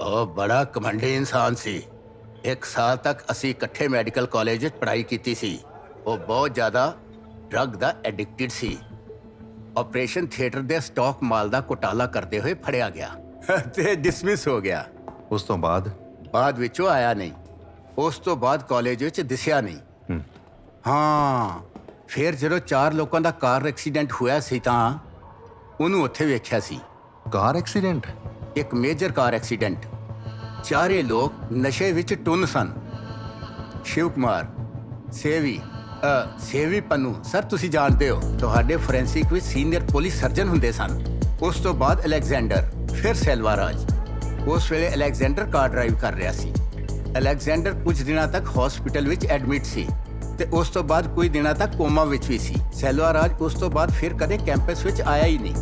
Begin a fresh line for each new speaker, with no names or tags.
ਉਹ ਬੜਾ ਕਮੰਡੀ ਇਨਸਾਨ ਸੀ। ਇੱਕ ਸਾਲ ਤੱਕ ਅਸੀਂ ਇਕੱਠੇ ਮੈਡੀਕਲ ਕਾਲਜ ਵਿੱਚ ਪੜ੍ਹਾਈ ਕੀਤੀ ਸੀ। ਉਹ ਬਹੁਤ ਜ਼ਿਆਦਾ ਡਰੱਗ ਦਾ ਐਡਿਕਟਡ ਸੀ। ਆਪਰੇਸ਼ਨ ਥੀਏਟਰ ਦੇ ਸਟਾਕ ਮਾਲ ਦਾ ਘੁਟਾਲਾ ਕਰਦੇ ਹੋਏ ਫੜਿਆ ਗਿਆ। ਤੇ ਡਿਸਮਿਸ ਹੋ ਗਿਆ।
ਉਸ ਤੋਂ ਬਾਅਦ?
ਬਾਅਦ ਵਿੱਚ ਉਹ ਆਇਆ ਨਹੀਂ। ਉਸ ਤੋਂ ਬਾਅਦ ਕਾਲਜ ਵਿੱਚ ਦਿਸਿਆ ਨਹੀਂ। ਹਾਂ। ਫਿਰ ਜਦੋਂ ਚਾਰ ਲੋਕਾਂ ਦਾ ਕਾਰ ਐਕਸੀਡੈਂਟ ਹੋਇਆ ਸੀ ਤਾਂ ਉਹਨੂੰ ਉੱਥੇ ਵੇਖਿਆ ਸੀ।
ਕਾਰ ਐਕਸੀਡੈਂਟ
ਇੱਕ ਮੇਜਰ ਕਾਰ ਐਕਸੀਡੈਂਟ। ਚਾਰੇ ਲੋਕ ਨਸ਼ੇ ਵਿੱਚ ਟੁੰਨ ਸਨ। ਸ਼ਿਵ ਕੁਮਾਰ ਸੇਵੀ ਅ, ਸੇਵੀ ਪੰਨੂ ਸਰ ਤੁਸੀਂ ਜਾਣਦੇ ਹੋ ਤੁਹਾਡੇ ਫੋਰੈਂਸਿਕ ਵਿੱਚ ਸੀਨੀਅਰ ਪੁਲਿਸ ਸਰਜਨ ਹੁੰਦੇ ਸਨ। ਉਸ ਤੋਂ ਬਾਅਦ ਅਲੈਗਜ਼ੈਂਡਰ ਫਿਰ ਸੈਲਵਾਰਾਜ ਉਸ ਵੇਲੇ ਅਲੈਗਜ਼ੈਂਡਰ ਕਾਰ ਡਰਾਈਵ ਕਰ ਰਿਹਾ ਸੀ। ਅਲੈਗਜ਼ੈਂਡਰ ਕੁਝ ਦਿਨਾਂ ਤੱਕ ਹਸਪੀਟਲ ਵਿੱਚ ਐਡਮਿਟ ਸੀ ਤੇ ਉਸ ਤੋਂ ਬਾਅਦ ਕੁਝ ਦਿਨਾਂ ਤੱਕ ਕੋਮਾ ਵਿੱਚ ਵੀ ਸੀ। ਸੈਲਵਾਰਾਜ ਉਸ ਤੋਂ ਬਾਅਦ ਫਿਰ ਕਦੇ ਕੈਂਪਸ ਵਿੱਚ ਆਇਆ ਹੀ ਨਹੀਂ।